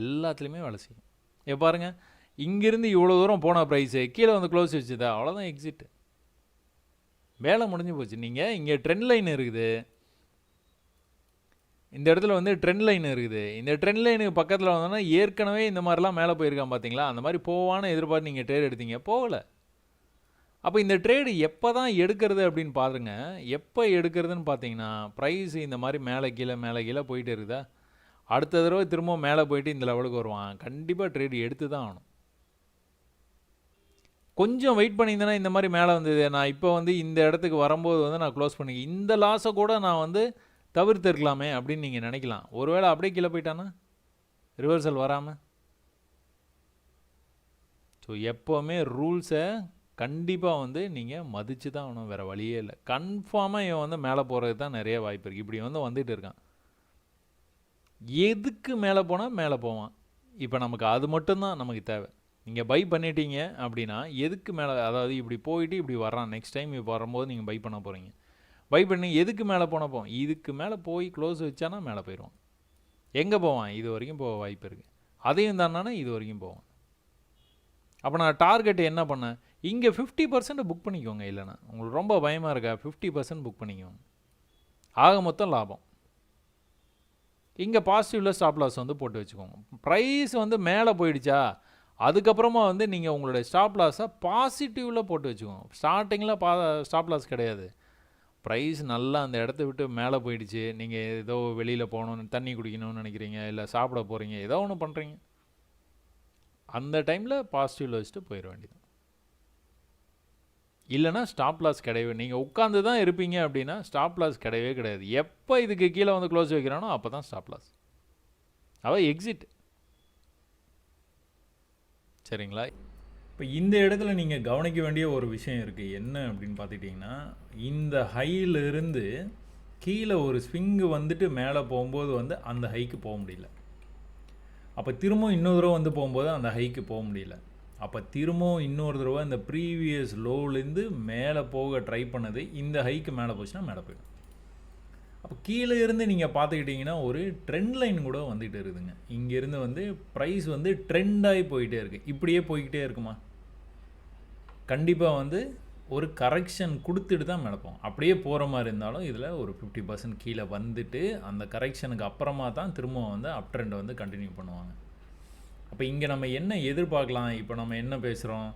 எல்லாத்துலேயுமே வேலை செய்யும். இப்போ பாருங்கள் இங்கேருந்து இவ்வளோ தூரம் போன ப்ரைஸு கீழே வந்து க்ளோஸ் வச்சுதா அவ்வளோதான் எக்ஸிட்டு வேலை முடிஞ்சு போச்சு. நீங்கள் இங்கே ட்ரெண்ட் லைன் இருக்குது. இந்த இடத்துல வந்து ட்ரெண்ட் லைன் இருக்குது. இந்த ட்ரெண்ட் லைனுக்கு பக்கத்தில் வந்தோன்னா ஏற்கனவே இந்த மாதிரிலாம் மேலே போயிருக்கான் பார்த்தீங்களா அந்த மாதிரி போவான எதிர்பார்த்து நீங்கள் ட்ரேட் எடுத்தீங்க. போகலை. அப்போ இந்த ட்ரேடு எப்போ தான் எடுக்கிறது அப்படின்னு பாருங்க. எப்போ எடுக்கிறதுன்னு பார்த்தீங்கன்னா ப்ரைஸ் இந்த மாதிரி மேலே கீழே மேலே கீழே போயிட்டு இருக்குதா? அடுத்த தடவை திரும்ப மேலே போயிட்டு இந்த லெவலுக்கு வருவான். கண்டிப்பாக ட்ரேடு எடுத்து தான் ஆகணும். கொஞ்சம் வெயிட் பண்ணியிருந்தேன்னா இந்த மாதிரி மேலே வந்தது. நான் இப்போ வந்து இந்த இடத்துக்கு வரும்போது வந்து நான் க்ளோஸ் பண்ணி இந்த லாஸை கூட நான் வந்து தவிர்த்துருக்கலாமே அப்படின்னு நீங்கள் நினைக்கலாம். ஒருவேளை அப்படியே கீழே போயிட்டானா ரிவர்சல் வராமல் ஸோ எப்போவுமே ரூல்ஸை கண்டிப்பாக வந்து நீங்கள் மதித்து தான் ஆகணும். வேறு வழியே இல்லை. கன்ஃபார்மாக இவன் வந்து மேலே போகிறதுக்கு தான் நிறைய வாய்ப்பு இருக்குது இப்படி வந்து வந்துட்டு இருக்கான். எதுக்கு மேலே போனால் மேலே போவான்? இப்போ நமக்கு அது மட்டும்தான் நமக்கு தேவை. நீங்கள் பை பண்ணிட்டீங்க அப்படின்னா எதுக்கு மேலே அதாவது இப்படி போயிட்டு இப்படி வர்றான் நெக்ஸ்ட் டைம் இப்போ வரும்போது நீங்கள் பை பண்ண போகிறீங்க பை பண்ணி எதுக்கு மேலே போன போவோம் இதுக்கு மேலே போய் க்ளோஸ் வச்சானா மேலே போயிடுவான். எங்கே போவான்? இது வரைக்கும் போக வாய்ப்பு இருக்குது அதையும் தானே இது வரைக்கும் போவான். அப்போ நான் டார்கெட் என்ன பண்ணேன்? இங்கே ஃபிஃப்டி பர்சன்ட் புக் பண்ணிக்கோங்க இல்லைன்னா. உங்களுக்கு ரொம்ப பயமாக இருக்கா? ஃபிஃப்டி பர்சன்ட் புக் பண்ணிக்கோங்க. ஆக மொத்தம் லாபம். இங்கே பாசிட்டிவில் ஸ்டாப் லாஸ் வந்து போட்டு வச்சுக்கோங்க. ப்ரைஸ் வந்து மேலே போயிடுச்சா அதுக்கப்புறமா வந்து நீங்கள் உங்களுடைய ஸ்டாப் லாஸை பாசிட்டிவில் போட்டு வச்சுக்கோங்க. ஸ்டார்டிங்கில் பா ஸ்டாப் லாஸ் கிடையாது. ப்ரைஸ் நல்லா அந்த இடத்த விட்டு மேலே போயிடுச்சு. நீங்கள் ஏதோ வெளியில் போகணுன்னு தண்ணி குடிக்கணும்னு நினைக்கிறீங்க இல்லை சாப்பிட போகிறீங்க ஏதோ ஒன்று பண்ணுறீங்க அந்த டைமில் பாசிட்டிவில் வச்சுட்டு போயிட வேண்டியது இல்லைனா ஸ்டாப் லாஸ் கிடையவே. நீங்கள் உட்காந்து தான் இருப்பீங்க அப்படின்னா ஸ்டாப் லாஸ் கிடையவே கிடையாது. எப்போ இதுக்கு கீழே வந்து க்ளோஸ் வைக்கிறானோ அப்போ தான் ஸ்டாப் லாஸ் அவள் எக்ஸிட் சரிங்களா? இப்போ இந்த இடத்துல நீங்கள் கவனிக்க வேண்டிய ஒரு விஷயம் இருக்குது என்ன அப்படின்னு பார்த்துட்டிங்கன்னா இந்த ஹையிலிருந்து கீழே ஒரு ஸ்விங்கு வந்துட்டு மேலே போகும்போது வந்து அந்த ஹைக்கு போக முடியல. அப்போ திரும்பவும் இன்னொரு தடவை வந்து போகும்போது அந்த ஹைக்கு போக முடியல. அப்போ திரும்பவும் இன்னொரு தடவை இந்த ப்ரீவியஸ் லோவிலேருந்து மேலே போக ட்ரை பண்ணது இந்த ஹைக்கு மேலே போச்சுன்னா மேலே போயிடும். அப்போ கீழே இருந்து நீங்கள் பார்த்துக்கிட்டிங்கன்னா ஒரு ட்ரெண்ட் லைன் கூட வந்துகிட்டு இருக்குதுங்க. இங்கேருந்து வந்து ப்ரைஸ் வந்து ட்ரெண்டாகி போயிட்டே இருக்குது இப்படியே போய்கிட்டே இருக்குமா? கண்டிப்பாக வந்து ஒரு கரெக்ஷன் கொடுத்துட்டு தான் மிளப்போம் அப்படியே போகிற மாதிரி இருந்தாலும் இதில் ஒரு ஃபிஃப்டி பர்சன்ட் கீழே வந்துட்டு அந்த கரெக்ஷனுக்கு அப்புறமா தான் திரும்ப வந்து அப் ட்ரெண்டை வந்து கண்டினியூ பண்ணுவாங்க. அப்போ இங்கே நம்ம என்ன எதிர்பார்க்கலாம்? இப்போ நம்ம என்ன பேசுகிறோம்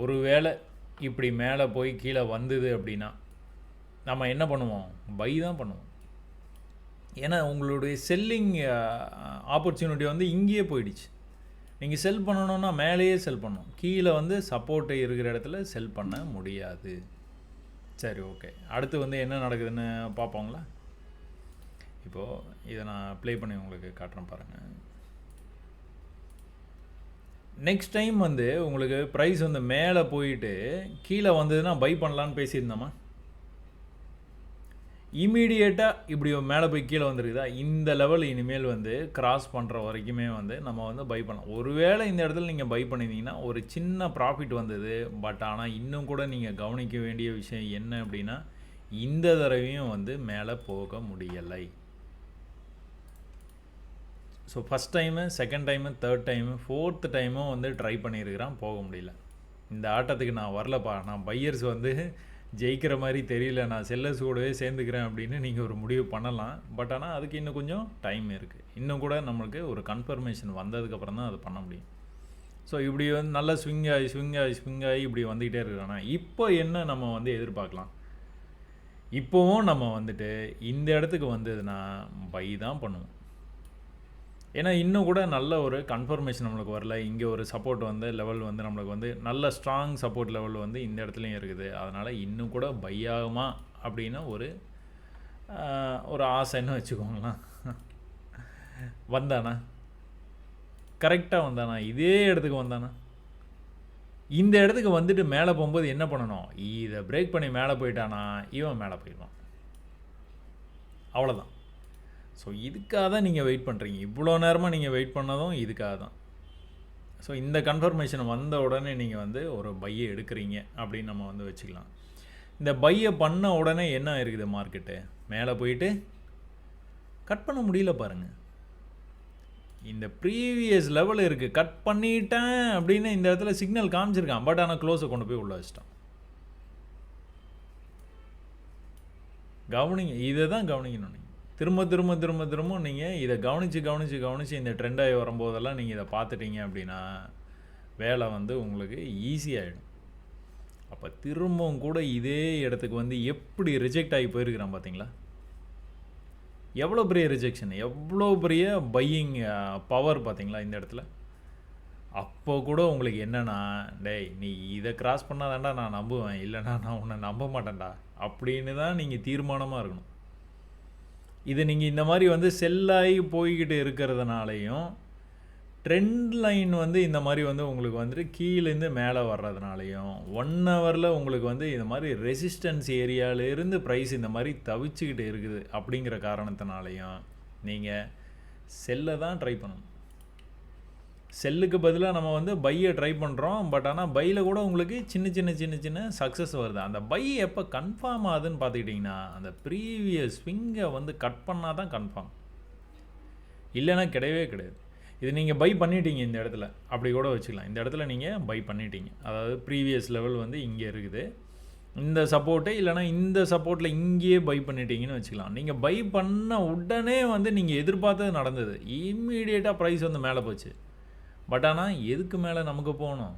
ஒருவேளை இப்படி மேலே போய் கீழே வந்தது அப்படின்னா நம்ம என்ன பண்ணுவோம்? பை தான் பண்ணுவோம். ஏன்னா உங்களுடைய செல்லிங் ஆப்பர்ச்சுனிட்டி வந்து இங்கேயே போயிடுச்சு. நீங்கள் செல் பண்ணணுன்னா மேலேயே செல் பண்ணணும். கீழே வந்து சப்போர்ட்டு இருக்கிற இடத்துல செல் பண்ண முடியாது. சரி ஓகே அடுத்து வந்து என்ன நடக்குதுன்னு பார்ப்போங்களா? இப்போது இதை நான் ப்ளே பண்ணி உங்களுக்கு காட்டுறேன் பாருங்கள் நெக்ஸ்ட் டைம் வந்து உங்களுக்கு ப்ரைஸ் வந்து மேலே போயிட்டு கீழே வந்ததுன்னா பை பண்ணலான்னு பேசியிருந்தோமா? இமீடியேட்டாக இப்படி மேலே போய் கீழே வந்துருக்குதா? இந்த லெவல் இனிமேல் வந்து கிராஸ் பண்ணுற வரைக்குமே வந்து நம்ம வந்து பை பண்ணலாம். ஒருவேளை இந்த இடத்துல நீங்கள் பை பண்ணியிருந்தீங்கன்னா ஒரு சின்ன ப்ராஃபிட் வந்தது. பட் ஆனால் இன்னும் கூட நீங்கள் கவனிக்க வேண்டிய விஷயம் என்ன அப்படின்னா இந்த தடவையும் வந்து மேலே போக முடியலை. So first time second time third time fourth டைமும் வந்து ட்ரை பண்ணியிருக்கிறான் போக முடியல. இந்த ஆட்டத்துக்கு நான் வரலப்பா. நான் பையர்ஸ் வந்து ஜெயிக்கிற மாதிரி தெரியல. நான் செல்லர்ஸ் கூடவே சேர்ந்துக்கிறேன் அப்படின்னு நீங்கள் ஒரு முடிவு பண்ணலாம். பட் ஆனால் அதுக்கு இன்னும் கொஞ்சம் டைம் இருக்குது இன்னும் கூட நம்மளுக்கு ஒரு கன்ஃபர்மேஷன் வந்ததுக்கப்புறம் தான் அது பண்ண முடியும். ஸோ இப்படி வந்து நல்லா ஸ்விங் ஆகி ஸ்விங் ஆகி ஸ்விங் ஆகி இப்படி வந்துக்கிட்டே இருக்கிறானா இப்போ என்ன நம்ம வந்து எதிர்பார்க்கலாம்? இப்போவும் நம்ம வந்துட்டு இந்த இடத்துக்கு வந்ததுன்னா பை தான் பண்ணுவோம். ஏன்னா இன்னும் கூட நல்ல ஒரு கன்ஃபர்மேஷன் நம்மளுக்கு வரல. இங்கே ஒரு சப்போர்ட் வந்து லெவல் வந்து நம்மளுக்கு வந்து நல்ல ஸ்ட்ராங் சப்போர்ட் லெவல் வந்து இந்த இடத்துலையும் இருக்குது. அதனால் இன்னும் கூட பை ஆகுமா அப்படின்னா ஒரு ஒரு ஆசைன்னு வச்சுக்கோங்களேன். வந்தானா? கரெக்டாக வந்தானா? இதே இடத்துக்கு வந்தானா? இந்த இடத்துக்கு வந்துட்டு மேலே போகும்போது என்ன பண்ணணும்? இதை பிரேக் பண்ணி மேலே போயிட்டானா? இவன் மேலே போயிடுவான். அவ்வளோதான் ஸோ இதுக்காக தான் நீங்கள் வெயிட் பண்ணுறீங்க இவ்வளோ நேரமாக நீங்கள் வெயிட் பண்ணதும் இதுக்காக தான். ஸோ இந்த கன்ஃபர்மேஷன் வந்த உடனே நீங்கள் வந்து ஒரு பையை எடுக்கிறீங்க அப்படின்னு நம்ம வந்து வச்சுக்கலாம். இந்த பையை பண்ண உடனே என்ன இருக்குது மார்க்கெட்டு மேலே போயிட்டு கட் பண்ண முடியல பாருங்கள் இந்த ப்ரீவியஸ் லெவல் இருக்குது கட் பண்ணிட்டேன் அப்படின்னு இந்த இடத்துல சிக்னல் காமிச்சிருக்கான். பட் ஆனால் க்ளோஸை கொண்டு போய் உள்ள வச்சிட்டான். கவனிங்க இதை தான் கவனிக்கணும் நீங்கள் திரும்ப திரும்ப திரும்ப திரும்ப நீங்கள் இதை கவனித்து கவனித்து கவனித்து இந்த ட்ரெண்டாகி வரும்போதெல்லாம் நீங்கள் இதை பார்த்துட்டீங்க அப்படின்னா வேலை வந்து உங்களுக்கு ஈஸியாகிடும் அப்போ திரும்பவும் கூட இதே இடத்துக்கு வந்து எப்படி ரிஜெக்ட் ஆகி போயிருக்கிறான் பார்த்தீங்களா? எவ்வளோ பெரிய ரிஜெக்ஷன் எவ்வளோ பெரிய பையிங் பவர் பார்த்தீங்களா இந்த இடத்துல? அப்போ கூட உங்களுக்கு என்னென்னா டேய் நீ இதை கிராஸ் பண்ணாதாண்டா நான் நம்புவேன். இல்லைனா நான் உன்னை நம்ப மாட்டேன்டா. அப்படின்னு தான் நீங்கள் தீர்மானமாக இருக்கணும். இது நீங்கள் இந்த மாதிரி வந்து செல்லாகி போய்கிட்டு இருக்கிறதுனாலையும் ட்ரெண்ட் லைன் வந்து இந்த மாதிரி வந்து உங்களுக்கு வந்துட்டு கீழேருந்து மேலே வர்றதுனாலையும் ஒன் ஹவரில் உங்களுக்கு வந்து இந்த மாதிரி ரெசிஸ்டன்ஸ் ஏரியாவிலேருந்து ப்ரைஸ் இந்த மாதிரி தவிச்சுக்கிட்டு இருக்குது அப்படிங்கிற காரணத்தினாலையும் நீங்கள் செல்லை தான் ட்ரை பண்ணணும். செல்லுக்கு பதிலாக நம்ம வந்து பையை ட்ரை பண்ணுறோம் பட் ஆனால் பையில் கூட உங்களுக்கு சின்ன சின்ன சின்ன சின்ன சக்ஸஸ் வருது. அந்த பை எப்போ கன்ஃபார்ம் ஆகுதுன்னு பார்த்துக்கிட்டிங்கன்னா அந்த ப்ரீவியஸ் ஸ்விங்கை வந்து கட் பண்ணால் தான் கன்ஃபார்ம் இல்லைன்னா கிடையவே கிடையாது. இது நீங்கள் பை பண்ணிட்டீங்க இந்த இடத்துல. அப்படி கூட வச்சுக்கலாம். இந்த இடத்துல நீங்கள் பை பண்ணிட்டீங்க. அதாவது ப்ரீவியஸ் லெவல் வந்து இங்கே இருக்குது. இந்த சப்போர்ட்டே இல்லைனா இந்த சப்போர்ட்டில் இங்கேயே பை பண்ணிட்டீங்கன்னு வச்சுக்கலாம். நீங்கள் பை பண்ண உடனே வந்து நீங்கள் எதிர்பார்த்தது நடந்தது. இம்மீடியட்டாக ப்ரைஸ் வந்து மேலே போச்சு. பட் ஆனால் எதுக்கு மேலே நமக்கு போகணும்?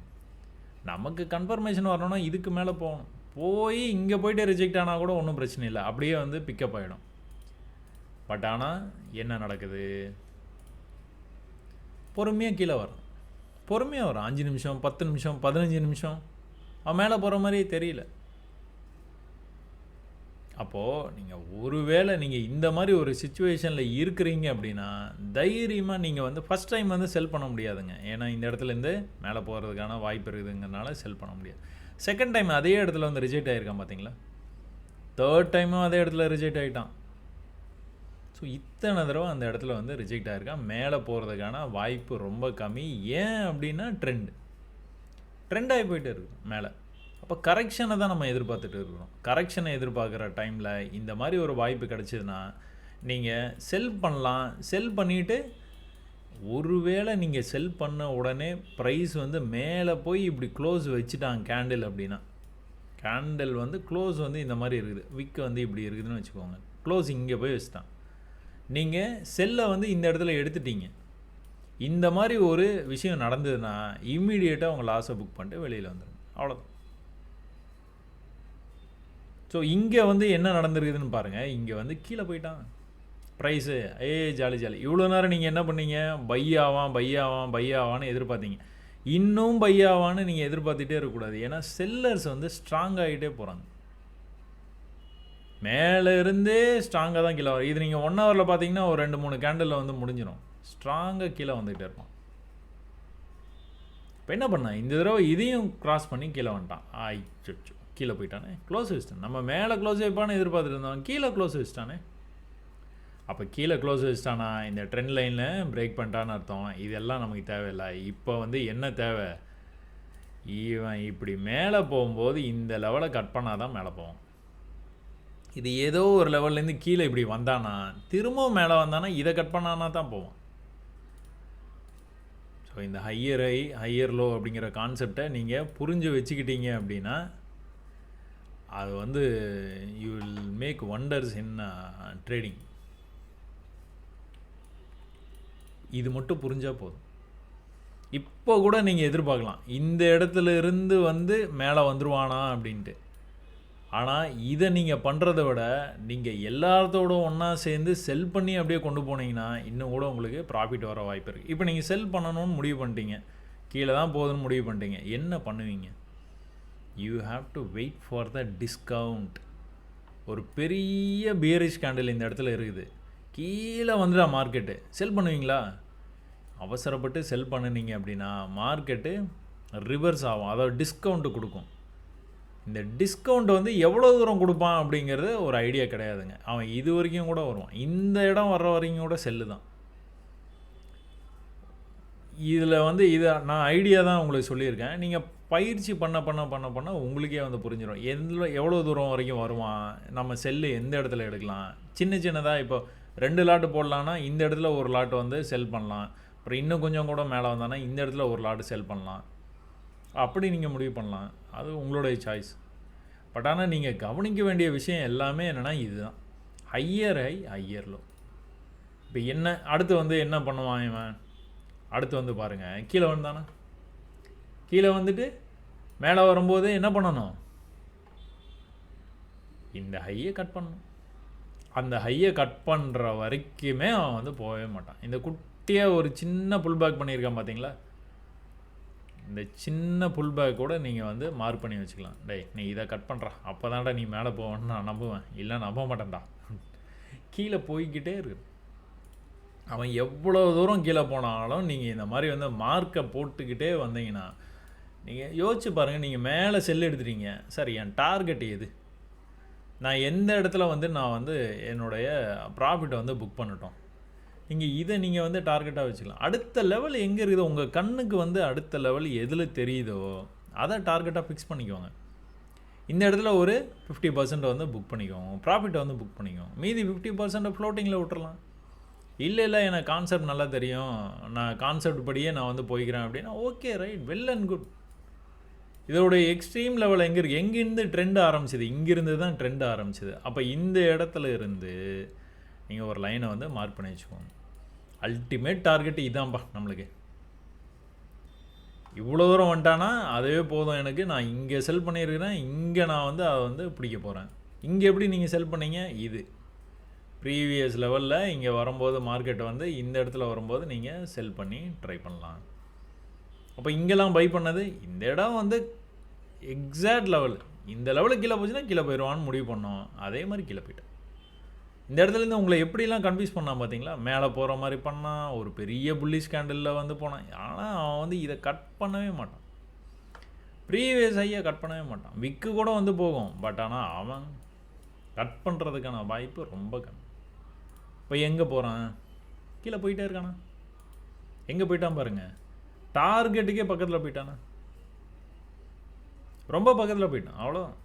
நமக்கு கன்ஃபர்மேஷன் வரணும்னா இதுக்கு மேலே போகணும். போய் இங்கே போயிட்டு ரிஜெக்ட் ஆனால் கூட ஒன்றும் பிரச்சனை இல்லை. அப்படியே வந்து பிக்கப் ஆகிடும் பட் ஆனால் என்ன நடக்குது? பொறுமையாக கீழே வரும் பொறுமையாக வரும் அஞ்சு நிமிஷம் பத்து நிமிஷம் பதினஞ்சு நிமிஷம். அவன் மேலே போகிற மாதிரி தெரியல. அப்போது நீங்கள் ஒருவேளை நீங்கள் இந்த மாதிரி ஒரு சுச்சுவேஷனில் இருக்கிறீங்க அப்படின்னா தைரியமாக நீங்கள் வந்து ஃபஸ்ட் டைம் வந்து செல் பண்ண முடியாதுங்க. ஏன்னா இந்த இடத்துலேருந்து மேலே போகிறதுக்கான வாய்ப்பு இருக்குதுங்கிறனால செல் பண்ண முடியாது. செகண்ட் டைம் அதே இடத்துல வந்து ரிஜெக்ட் ஆகிருக்கான் பார்த்தீங்களா தேர்ட் டைமும் அதே இடத்துல ரிஜெக்ட் ஆகிட்டான் ஸோ இத்தனை தடவை அந்த இடத்துல வந்து ரிஜெக்ட் ஆகிருக்கான் மேலே போகிறதுக்கான வாய்ப்பு ரொம்ப கம்மி. ஏன் அப்படின்னா ட்ரெண்ட் ட்ரெண்டாகி போயிட்டு இருக்கு மேலே. அப்போ கரெக்ஷனை தான் நம்ம எதிர்பார்த்துட்டு இருக்கிறோம் கரெக்ஷனை எதிர்பார்க்குற டைமில் இந்த மாதிரி ஒரு வாய்ப்பு கிடச்சிதுன்னா நீங்கள் செல் பண்ணலாம். செல் பண்ணிவிட்டு ஒருவேளை நீங்கள் செல் பண்ண உடனே ப்ரைஸ் வந்து மேலே போய் இப்படி க்ளோஸ் வச்சுட்டாங்க கேண்டில் அப்படின்னா கேண்டில் வந்து க்ளோஸ் வந்து இந்த மாதிரி இருக்குது. விக்கு வந்து இப்படி இருக்குதுன்னு வச்சுக்கோங்க. க்ளோஸ் இங்கே போய் வச்சுட்டான். நீங்கள் செல்லை வந்து இந்த இடத்துல எடுத்துட்டீங்க. இந்த மாதிரி ஒரு விஷயம் நடந்ததுன்னா இம்மீடியட்டாக உங்கள் லாஸை புக் பண்ணிட்டு வெளியில் வந்துடும் அவ்வளோதான் ஸோ இங்கே வந்து என்ன நடந்திருக்குதுன்னு பாருங்கள் இங்கே வந்து கீழே போயிட்டான். ப்ரைஸு ஏ ஜாலி ஜாலி. இவ்வளோ நேரம் நீங்கள் என்ன பண்ணீங்க? பையாவான் பையாவான் பையாவான்னு எதிர்பார்த்தீங்க. இன்னும் பையாவான்னு நீங்கள் எதிர்பார்த்துட்டே இருக்கக்கூடாது. ஏன்னா செல்லர்ஸ் வந்து ஸ்ட்ராங் ஆகிட்டே போகிறாங்க மேலே இருந்தே ஸ்ட்ராங்காக தான் கீழே வரும் இது நீங்கள் ஒன் ஹவரில் பார்த்தீங்கன்னா ஒரு ரெண்டு மூணு கேண்டலில் வந்து முடிஞ்சிடும் ஸ்ட்ராங்காக கீழே வந்துகிட்டே இருப்பான். இப்போ என்ன பண்ணான்? இந்த தடவை இதையும் க்ராஸ் பண்ணி கீழே வந்துட்டான். ஆயிச்சு கீழே போயிட்டானே? க்ளோஸ் வச்சிட்டான் நம்ம மேலே க்ளோஸ் வைப்பான்னு எதிர்பார்த்துட்டு இருந்தோம் கீழே க்ளோஸ் வச்சிட்டானே அப்போ கீழே க்ளோஸ் வச்சிட்டானா இந்த ட்ரெண்ட் லைனில் பிரேக் பண்ணிட்டான்னு அர்த்தம். இதெல்லாம் நமக்கு தேவையில்லை. இப்போ வந்து என்ன தேவை? இவன் இப்படி மேலே போகும்போது இந்த லெவலை கட் பண்ணால் தான் மேலே போவோம் இது ஏதோ ஒரு லெவல்லேருந்து கீழே இப்படி வந்தானா திரும்பவும் மேலே வந்தானா இதை கட் பண்ணானா தான் போவோம் ஸோ இந்த ஹையர் ஹை ஹையர் லோ அப்படிங்கிற கான்செப்டை நீங்கள் புரிஞ்சு வச்சுக்கிட்டீங்க அப்படின்னா அது வந்து you will make wonders in trading இது மட்டும் புரிஞ்சால் போதும். இப்போ கூட நீங்கள் எதிர்பார்க்கலாம். இந்த இடத்துல இருந்து வந்து மேலே வந்துடுவானா அப்படின்ட்டு. ஆனால் இதை நீங்கள் பண்ணுறத விட நீங்கள் எல்லாத்தோட ஒன்றா சேர்ந்து செல் பண்ணி அப்படியே கொண்டு போனீங்கன்னா இன்னும் கூட உங்களுக்கு ப்ராஃபிட் வர வாய்ப்பு இருக்குது இப்போ நீங்கள் செல் பண்ணணும்னு முடிவு பண்ணிட்டீங்க. கீழே தான் போகுதுன்னு முடிவு பண்ணிட்டீங்க. என்ன பண்ணுவீங்க? You have to wait for the discount ஒரு பெரிய பியரிஷ் கேண்டில் இந்த இடத்துல இருக்குது. கீழே வந்துடா மார்க்கெட்டு செல் பண்ணுவீங்களா? அவசரப்பட்டு செல் பண்ணுனீங்க அப்படின்னா மார்க்கெட்டு ரிவர்ஸ் ஆகும். அதாவது டிஸ்கவுண்ட்டு கொடுக்கும். இந்த டிஸ்கவுண்ட் வந்து எவ்வளோ தூரம் கொடுப்பான் அப்படிங்கிறது ஒரு ஐடியா கிடையாதுங்க. அவன் இது வரைக்கும் கூட வருவான். இந்த இடம் வர்ற வரைக்கும் கூட செல்லு தான். இதில் வந்து இதை நான் ஐடியா தான் உங்களுக்கு சொல்லியிருக்கேன். நீங்கள் பயிற்சி பண்ண பண்ண பண்ண பண்ண உங்களுக்கே வந்து புரிஞ்சிடும் எந்த எவ்வளோ தூரம் வரைக்கும் வருவான் நம்ம செல்லு எந்த இடத்துல எடுக்கலாம்? சின்ன சின்னதாக இப்போ ரெண்டு லாட்டு போடலான்னா இந்த இடத்துல ஒரு லாட்டு வந்து செல் பண்ணலாம். அப்புறம் இன்னும் கொஞ்சம் கூட மேலே வந்தானா இந்த இடத்துல ஒரு லாட் செல் பண்ணலாம். அப்படி நீங்கள் முடிவு பண்ணலாம். அது உங்களுடைய சாய்ஸ் பட் ஆனால் நீங்கள் கவனிக்க வேண்டிய விஷயம் எல்லாமே என்னென்னா இதுதான். ஹையர் ஹை ஹையர் லோ இப்போ என்ன அடுத்து வந்து என்ன பண்ணுவான் இவன்? அடுத்து வந்து பாருங்கள் கீழே வந்தானா? கீழே வந்துட்டு மேலே வரும்போது என்ன பண்ணணும்? இந்த ஹையை கட் பண்ணணும். அந்த ஹையை கட் பண்ணுற வரைக்குமே அவன் வந்து போகவே மாட்டான். இந்த குட்டியாக ஒரு சின்ன புல் பேக் பண்ணியிருக்கான் பார்த்தீங்களா? இந்த சின்ன புல் பேக் கூட நீங்கள் வந்து மார்க் பண்ணி வச்சுக்கலாம். டேய் நீ இதை கட் பண்ணுறா அப்போ தான்டா நீ மேலே போவேன்னு நான் நம்புவேன். இல்லை நம்ப மாட்டேன்டா. கீழே போய்கிட்டே இருக்கு. அவன் எவ்வளோ தூரம் கீழே போனாலும் நீங்கள் இந்த மாதிரி வந்து மார்க்கை போட்டுக்கிட்டே வந்தீங்கன்னா நீங்கள் யோசிச்சு பாருங்கள் நீங்கள் மேலே செல் எடுத்துட்டீங்க. சரி என் டார்கெட் எது? நான் எந்த இடத்துல வந்து நான் வந்து என்னுடைய ப்ராஃபிட்டை வந்து புக் பண்ணிட்டோம். நீங்கள் இதை நீங்கள் வந்து டார்கெட்டாக வச்சுக்கலாம். அடுத்த லெவல் எங்கே இருக்குதோ உங்கள் கண்ணுக்கு வந்து அடுத்த லெவல் எதில் தெரியுதோ அதை டார்கெட்டாக ஃபிக்ஸ் பண்ணிக்கோங்க. இந்த இடத்துல ஒரு ஃபிஃப்டி பர்சன்ட் வந்து புக் பண்ணிக்கோங்க. ப்ராஃபிட்டை வந்து புக் பண்ணிக்கோங்க. மீதி ஃபிஃப்டி பர்சன்ட் ஃப்ளோட்டிங்கில் விட்டுறலாம். இல்லை இல்லை எனக்கு கான்செப்ட் நல்லா தெரியும். நான் கான்செப்ட் படியே நான் வந்து போய்க்கிறேன் அப்படின்னா okay right well and good இதோடைய எக்ஸ்ட்ரீம் லெவல் எங்கே இருக்குது எங்கேருந்து ட்ரெண்ட் ஆரம்பிச்சது? இங்கேருந்து தான் ட்ரெண்ட் ஆரம்பிச்சிது. அப்போ இந்த இடத்துல இருந்து நீங்கள் ஒரு லைனை வந்து மார்க் பண்ணி வச்சுக்கோங்க. அல்டிமேட் டார்கெட் இதான்ப்பா நம்மளுக்கு. இவ்வளோ தூரம் வந்துட்டானா அதுவே போதும் எனக்கு. நான் இங்கே செல் பண்ணியிருக்கிறேன். இங்கே நான் வந்து அதை வந்து பிடிக்க போகிறேன் இங்கே எப்படி நீங்கள் செல் பண்ணீங்க? இது. ப்ரீவியஸ் லெவலில் இங்கே வரும்போது மார்க்கெட் வந்து இந்த இடத்துல வரும்போது நீங்கள் செல் பண்ணி ட்ரை பண்ணலாம். அப்போ இங்கெல்லாம் பை பண்ணது இந்த இடம் வந்து எக்ஸாக்ட் லெவல் இந்த லெவலுக்கு கீழே போச்சுன்னா கீழே போயிடுவான்னு முடிவு பண்ணோம். அதே மாதிரி கீழே போயிட்டேன். இந்த இடத்துலேருந்து உங்களை எப்படிலாம் கன்ஃபியூஸ் பண்ணான் பார்த்தீங்களா? மேலே போகிற மாதிரி பண்ணான் ஒரு பெரிய புள்ளி ஸ்கேண்டலில் வந்து போனான். ஆனால் அவன் வந்து இதை கட் பண்ணவே மாட்டான். ப்ரீவியஸ் ஐயா கட் பண்ணவே மாட்டான். விக்கு கூட வந்து போகும். பட் ஆனால் அவன் கட் பண்ணுறதுக்கான வாய்ப்பு ரொம்ப கம்மி. இப்போ எங்கே போகிறான் கீழே போயிட்டே இருக்கானா? எங்கே போயிட்டான் பாருங்க. டார்கெட்டுக்கே பக்கத்தில் போயிட்டானா? ரொம்ப பக்கத்தில் போயிட்டான். அவ்வளோதான்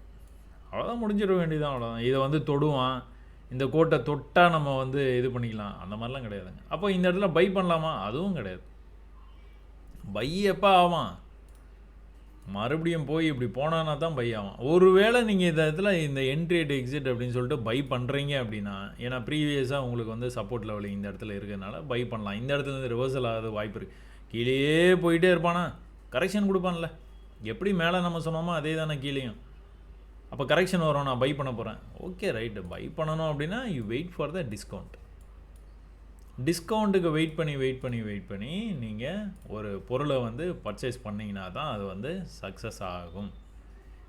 அவ்வளோதான் முடிஞ்சிட வேண்டியதான் அவ்வளோதான் இதை வந்து தொடுவான். இந்த கோட்டை தொட்டால் நம்ம வந்து இது பண்ணிக்கலாம். அந்த மாதிரிலாம் கிடையாதுங்க. அப்போ இந்த இடத்துல பை பண்ணலாமா? அதுவும் கிடையாது. பை எப்போ ஆவான்? மறுபடியும் போய் இப்படி போனானா தான் பை ஆகும் ஒருவேளை நீங்கள் இந்த இடத்துல இந்த என்ட்ரி எட் எக்ஸிட் அப்படின்னு சொல்லிட்டு பை பண்ணுறீங்க அப்படின்னா ஏன்னா ப்ரீவியஸாக உங்களுக்கு வந்து சப்போர்ட் லெவல் இந்த இடத்துல இருக்கிறதுனால பை பண்ணலாம். இந்த இடத்துல இருந்து ரிவர்சல் ஆகாத வாய்ப்பு இருக்குது கீழேயே போயிட்டே இருப்பானா? கரெக்ஷன் கொடுப்பான்ல. எப்படி மேலே நம்ம சொன்னோமோ அதே தானே கீழேயும். அப்போ கரெக்ஷன் வரும் நான் பை பண்ண போகிறேன் ஓகே ரைட்டு பை பண்ணணும் அப்படின்னா you wait for the discount டிஸ்கவுண்ட்டுக்கு wait பண்ணி வெயிட் பண்ணி வெயிட் பண்ணி நீங்கள் ஒரு பொருளை வந்து பர்ச்சேஸ் பண்ணிங்கன்னா தான் அது வந்து சக்ஸஸ் ஆகும்.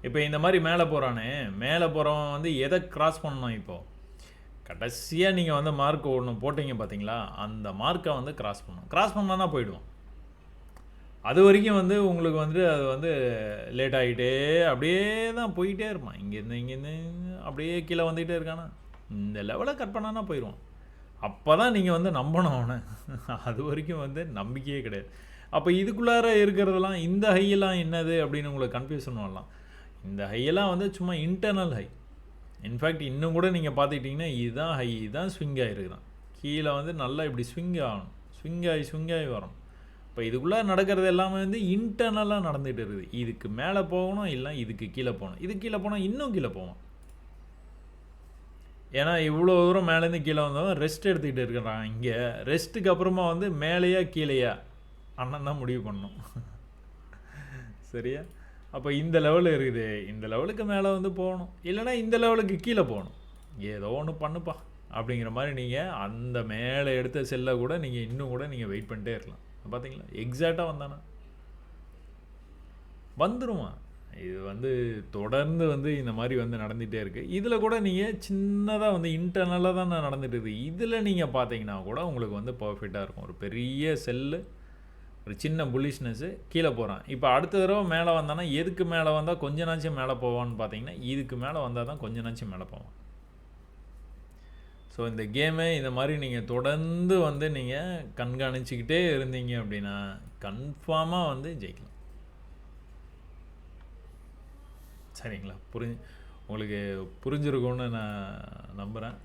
இப்போ இந்த மாதிரி மேலே போகிறானே மேலே போகிறவன் வந்து எதை கிராஸ் பண்ணணும் இப்போது கடைசியாக நீங்கள் வந்து மார்க் ஒன்று போட்டிங்க பார்த்தீங்களா? அந்த மார்க்கை வந்து கிராஸ் பண்ணணும். கிராஸ் பண்ணான்னா போயிடுவோம். அது வரைக்கும் வந்து உங்களுக்கு வந்து அது வந்து லேட் ஆகிட்டே அப்படியே தான் போயிட்டே இருப்பான். இங்கேருந்து இங்கேருந்து அப்படியே கீழே வந்துக்கிட்டே இருக்கானா? இந்த லெவலை கட் பண்ணானா போயிடுவான். அப்போ தான் நீங்கள் வந்து நம்பணும் அவனை. அது வரைக்கும் வந்து நம்பிக்கையே கிடையாது. அப்போ இதுக்குள்ளார இருக்கிறதெல்லாம் இந்த ஹையெல்லாம் என்னது அப்படின்னு உங்களுக்கு கன்ஃபியூஷன் வரலாம் இந்த ஹையெல்லாம் வந்து சும்மா இன்டர்னல் ஹை இன்ஃபேக்ட் இன்னும் கூட நீங்கள் பார்த்துக்கிட்டிங்கன்னா இதுதான் ஹை இதுதான் ஸ்விங் ஆகிருக்குதான் கீழே வந்து நல்லா இப்படி ஸ்விங் ஆகணும். ஸ்விங் ஆகி ஸ்விங் ஆகி வரும். இப்போ இதுக்குள்ளே நடக்கிறது எல்லாமே வந்து இன்டர்னலாக நடந்துகிட்டு இருக்குது. இதுக்கு மேலே போகணும் இல்லை இதுக்கு கீழே போகணும். இது கீழே போனால் இன்னும் கீழே போவோம். ஏன்னா இவ்வளோ தூரம் மேலேருந்து கீழே வந்தவன் ரெஸ்ட் எடுத்துக்கிட்டு இருக்கிறான் இங்கே. ரெஸ்ட்டுக்கு அப்புறமா வந்து மேலேயா கீழேயா? அண்ணன் தான் முடிவு பண்ணும். சரியா? அப்போ இந்த லெவலு இருக்குது. இந்த லெவலுக்கு மேலே வந்து போகணும். இல்லைனா இந்த லெவலுக்கு கீழே போகணும். ஏதோ ஒன்று பண்ணுப்பா. அப்படிங்கிற மாதிரி நீங்கள் அந்த மேலே எடுத்த செல்லை கூட நீங்கள் இன்னும் கூட நீங்கள் வெயிட் பண்ணிட்டே இருக்கலாம். பார்த்தீங்களா எக்ஸாக்டாக வந்தானா? வந்துடுவான் இது வந்து தொடர்ந்து வந்து இந்த மாதிரி வந்து நடந்துகிட்டே இருக்குது இதில் கூட நீங்கள் சின்னதாக வந்து இன்டர்னலாக தான் நடந்துகிட்டு இருக்குது இதில் நீங்கள் பார்த்தீங்கன்னா கூட உங்களுக்கு வந்து பர்ஃபெக்டாக இருக்கும். ஒரு பெரிய செல்லு ஒரு சின்ன புல்லிஷ்னஸ்ஸு கீழே போகிறான் இப்போ அடுத்த தடவை மேலே வந்தானா எதுக்கு மேலே வந்தால் கொஞ்ச நாச்சும் மேலே போவான்னு பார்த்தீங்கன்னா இதுக்கு மேலே வந்தால் தான் கொஞ்ச நாச்சும் மேலே போவான். ஸோ இந்த கேமை இந்த மாதிரி நீங்கள் தொடர்ந்து வந்து நீங்கள் கண்காணிச்சிக்கிட்டே இருந்தீங்க அப்படின்னா கன்ஃபார்மாக வந்து ஜெயிக்கலாம். சரிங்களா? புரிஞ்சு உங்களுக்கு புரிஞ்சிருக்கும்னு நான் நம்புகிறேன்